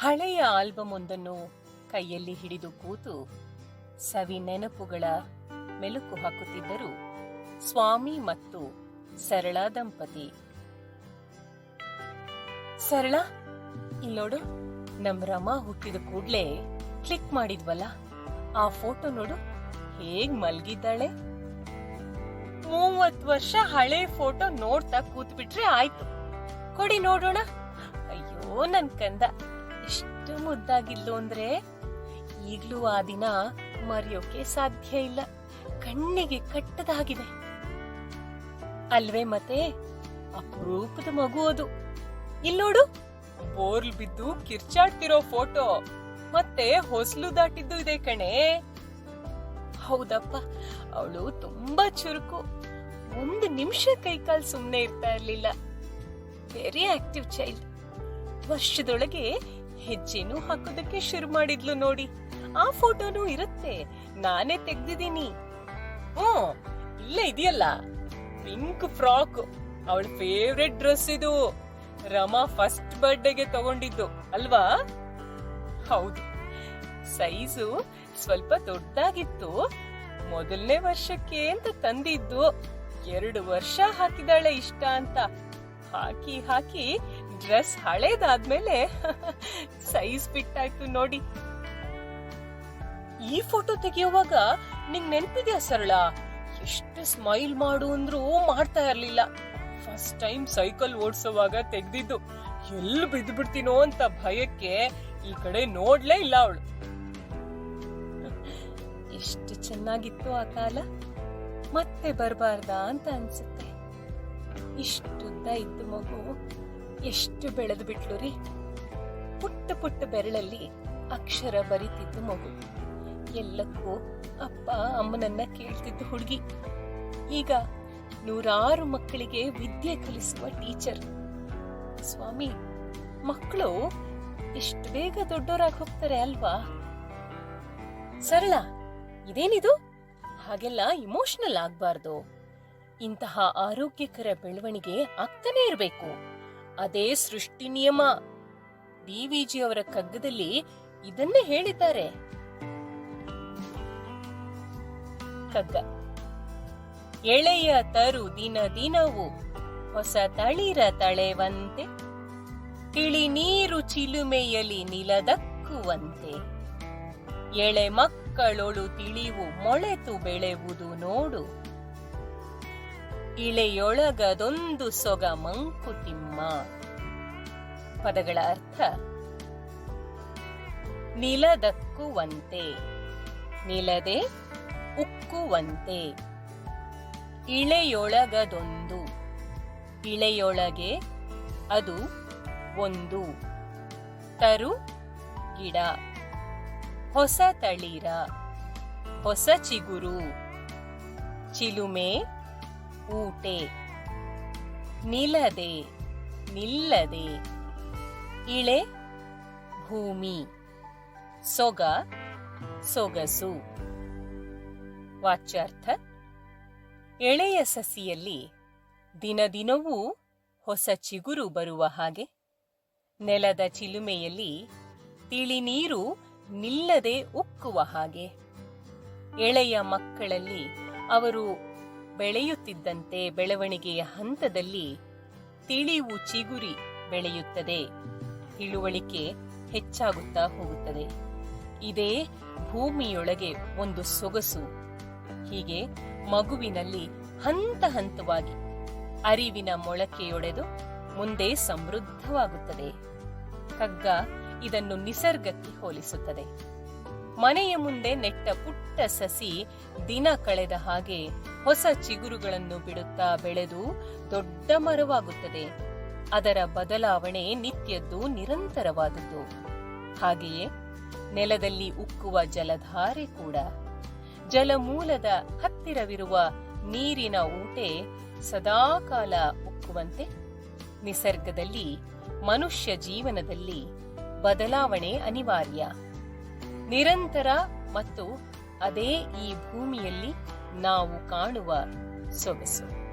ಹಳೆಯ ಆಲ್ಬಮ್ ಒಂದನ್ನು ಕೈಯಲ್ಲಿ ಹಿಡಿದು ಕೂತು ಸವಿ ನೆನಪುಗಳ ಮೆಲುಕು ಹಾಕುತ್ತಿದ್ದರು ಸ್ವಾಮಿ ಮತ್ತು ಸರಳ ದಂಪತಿ. ಸರಳ ಇಲ್ಲೋಡು ನಮ್ ರಮಾ ಹುಟ್ಟಿದ ಕೂಡ್ಲೆ ಕ್ಲಿಕ್ ಮಾಡಿದ್ವಲ್ಲ, ಆ ಫೋಟೋ ನೋಡು, ಹೇಗ್ ಮಲ್ಗಿದ್ದಾಳೆ. ಮೂವತ್ ವರ್ಷ ಹಳೆ ಫೋಟೋ ನೋಡ್ತಾ ಕೂತ್ಬಿಟ್ರೆ ಆಯ್ತು. ಕೊಡಿ ನೋಡೋಣ. ಅಯ್ಯೋ, ನನ್ ಕಂದ. ಎಷ್ಟು ಮುದ್ದಾಗಿದ್ಲು ಅಂದ್ರೆ ಈಗ್ಲೂ ಆ ದಿನ ಮರೆಯೋಕೆ ಸಾಧ್ಯ ಇಲ್ಲ. ಕಣ್ಣಿಗೆ ಕಟ್ಟದಾಗಿದೆ. ಅಲ್ವೇ ಮತ್ತೆ? ಅಪರೂಪದ ಮಗು ಅದು. ಇಲ್ಲೋಡು ಬೋರ್ಲ್ ಬಿದ್ದು ಕಿರ್ಚಾಡ್ತಿರೋ ಫೋಟೋ. ಮತ್ತೆ ಹೊಸಲು ದಾಟಿದ್ದು ಇದೆ ಕಣೆ. ಹೌದಪ್ಪ, ಅವಳು ತುಂಬಾ ಚುರುಕು. ಒಂದು ನಿಮಿಷ ಕೈಕಾಲ್ ಸುಮ್ಮನೆ ಇರ್ತಾ ಇರ್ಲಿಲ್ಲ. ವೆರಿ ಆಕ್ಟಿವ್ ಚೈಲ್ಡ್ ವರ್ಷದೊಳಗೆ ಹೆಜ್ಜೆನೂ ಹಾಕೋದಕ್ಕೆ ಶುರು ಮಾಡಿದ್ಲು ನೋಡಿ. ಆ ಫೋಟೋನು ಇರುತ್ತೆ. ನಾನೇ ತೆಗ್ದಿದ್ದೀನಿ. ಹ್ಮ್ ಇಲ್ಲ ಇದೆಯಲ್ಲ? ಪಿಂಕ್ ಫ್ರಾಕ್, ಅವಳ ಫೇವ್ರೆಟ್ ಡ್ರೆಸ್ ಇದು. ರಮಾ ಫಸ್ಟ್ ಬರ್ಡೇಗೆ ತಗೊಂಡಿದ್ದು, ಅಲ್ವಾ? ಹೌದು. ಸೈಜು ಸ್ವಲ್ಪ ದೊಡ್ಡದಾಗಿತ್ತು. ಮೊದಲನೇ ವರ್ಷಕ್ಕೆ ಅಂತ ತಂದಿದ್ದು. ಎರಡು ವರ್ಷ ಹಾಕಿದಾಳೆ ಇಷ್ಟ ಅಂತ. ಹಾಕಿ ಹಾಕಿ ಡ್ರೆಸ್ ಹಳೇದಾದ್ಮೇಲೆ ಸೈಜ್ ಆಯ್ತು ನೋಡಿ. ಈ ಫೋಟೋ ತೆಗೆಯುವಾಗ ನಿಂಗ್ ನೆನ್ಪಿದ್ಯಾ ಸರಳ? ಎಷ್ಟು ಸ್ಮೈಲ್ ಮಾಡು ಅಂದ್ರೂ ಮಾಡ್ತಾ ಇರ್ಲಿಲ್ಲ. ಫಸ್ಟ್ ಟೈಮ್ ಸೈಕಲ್ ಓಡಿಸುವಾಗ ತೆಗ್ದಿದ್ದು ಎಲ್ಲಿ ಬಿದ್ದು ಬಿಡ್ತೀನೋ ಅಂತ ಭಯಕ್ಕೆ ಈ ಕಡೆ ನೋಡ್ಲೇ ಇಲ್ಲ ಅವಳು. ಎಷ್ಟು ಚೆನ್ನಾಗಿತ್ತು ಆ ಕಾಲ? ಮತ್ತೆ ಬರಬಾರ್ದಾ ಅಂತ ಅನ್ಸುತ್ತೆ. ಇಷ್ಟುದ್ದ ಇತ್ತು ಮಗು. ಎಷ್ಟು ಬೆಳೆದು ಬಿಟ್ಲು ರೀ? ಪುಟ್ಟ ಪುಟ್ಟ ಬೆರಳಲ್ಲಿ ಅಕ್ಷರ ಬರಿತಿದ್ದು ಮಗು. ಎಲ್ಲಕ್ಕೂ ಅಪ್ಪ, ಅಮ್ಮನನ್ನ ಕೇಳ್ತಿದ್ದು ಹುಡುಗಿ. ಈಗ ನೂರಾರು ಮಕ್ಕಳಿಗೆ ವಿದ್ಯೆ ಕಲಿಸುವ ಟೀಚರ್. ಸ್ವಾಮಿ, ಮಕ್ಕಳು ಎಷ್ಟು ಬೇಗ ದೊಡ್ಡವರಾಗಿ ಹೋಗ್ತಾರೆ ಅಲ್ವಾ? ಸರಳ, ಇದೇನಿದು? ಹಾಗೆಲ್ಲ ಇಮೋಷನಲ್ ಆಗ್ಬಾರ್ದು. ಇಂತಹ ಆರೋಗ್ಯಕರ ಬೆಳವಣಿಗೆ ಆಗ್ತಾನೆ ಇರಬೇಕು. ಅದೇ ಸೃಷ್ಟಿ ನಿಯಮ. ಡಿವಿಜಿ ಅವರ ಕಗ್ಗದಲ್ಲಿ ಇದನ್ನೇ ಹೇಳಿದ್ದಾರೆ. ಕಗ್ಗ ಎಳೆಯ ತರು ದಿನ ದಿನವು ಹೊಸ ತಳಿರ ತಳೆವಂತೆ, ತಿಳಿ ನೀರು ಚಿಲುಮೆಯಲಿ ನಿಲದಕ್ಕುವಂತೆ. ಎಳೆ ಮಕ್ಕಳೊಳು ತಿಳಿವು ಮೊಳೆತು ಬೆಳೆವುದು ನೋಡು. ಇಳೆಯೊಳಗದೊಂದು ಸೊಗ ಮಂಕುತಿಮ್ಮ ಪದಗಳ ಅರ್ಥ, ನಿಲದಕ್ಕುವಂತೆ, ನಿಲದೆ ಉಕ್ಕುವಂತೆ, ಇಳೆಯೊಳಗದೊಂದು, ಇಳೆಯೊಳಗೆ ಅದು ಒಂದು, ತರು ಗಿಡ, ಹೊಸ ತಳಿರ, ಹೊಸ ಚಿಗುರು, ಚಿಲುಮೆ ಊಟೆ. ನಿಲದೆ ನಿಲ್ಲದೆ. ಇಳೆ, ಭೂಮಿ. ಸೊಗ, ಸೊಗಸು. ವಾಚ್ಯಾರ್ಥ, ಎಳೆಯ ಸಸಿಯಲ್ಲಿ ದಿನದಿನವೂ ಹೊಸ ಚಿಗುರು ಬರುವ ಹಾಗೆ. ನೆಲದ ಚಿಲುಮೆಯಲ್ಲಿ ತಿಳಿ ನೀರು ನಿಲ್ಲದೆ ಉಕ್ಕುವ ಹಾಗೆ. ಎಳೆಯ ಮಕ್ಕಳಲ್ಲಿ ಅವರು ಬೆಳೆಯುತ್ತಿದ್ದಂತೆ ಬೆಳವಣಿಗೆಯ ಹಂತದಲ್ಲಿ ತಿಳಿವು ಚಿಗುರಿ ಬೆಳೆಯುತ್ತದೆ. ತಿಳುವಳಿಕೆ ಹೆಚ್ಚಾಗುತ್ತಾ ಹೋಗುತ್ತದೆ. ಇದೇ ಭೂಮಿಯೊಳಗೆ ಒಂದು ಸೊಗಸು. ಹೀಗೆ ಮಗುವಿನಲ್ಲಿ ಹಂತ ಹಂತವಾಗಿ ಅರಿವಿನ ಮೊಳಕೆಯೊಡೆದು ಮುಂದೆ ಸಮೃದ್ಧವಾಗುತ್ತದೆ. ಕಗ್ಗ ಇದನ್ನು ನಿಸರ್ಗಕ್ಕೆ ಹೋಲಿಸುತ್ತದೆ. ಮನೆಯ ಮುಂದೆ ನೆಟ್ಟ ಪುಟ್ಟ ಸಸಿ ದಿನ ಕಳೆದ ಹಾಗೆ ಹೊಸ ಚಿಗುರುಗಳನ್ನು ಬಿಡುತ್ತಾ ಬೆಳೆದು ದೊಡ್ಡ ಮರವಾಗುತ್ತದೆ. ಅದರ ಬದಲಾವಣೆ ನಿತ್ಯದ್ದು ನಿರಂತರವಾದದ್ದು. ಹಾಗೆಯೇ ನೆಲದಲ್ಲಿ ಉಕ್ಕುವ ಜಲಧಾರೆ ಕೂಡ. ಜಲಮೂಲದ ಹತ್ತಿರವಿರುವ ನೀರಿನ ಊಟೆ ಸದಾಕಾಲ ಉಕ್ಕುವಂತೆ. ನಿಸರ್ಗದಲ್ಲಿ ಮನುಷ್ಯ ಜೀವನದಲ್ಲಿ ಬದಲಾವಣೆ ಅನಿವಾರ್ಯ. ನಿರಂತರ ಮತ್ತು ಅದೇ ಈ ಭೂಮಿಯಲ್ಲಿ ನಾವು ಕಾಣುವ ಸೊಗಸು.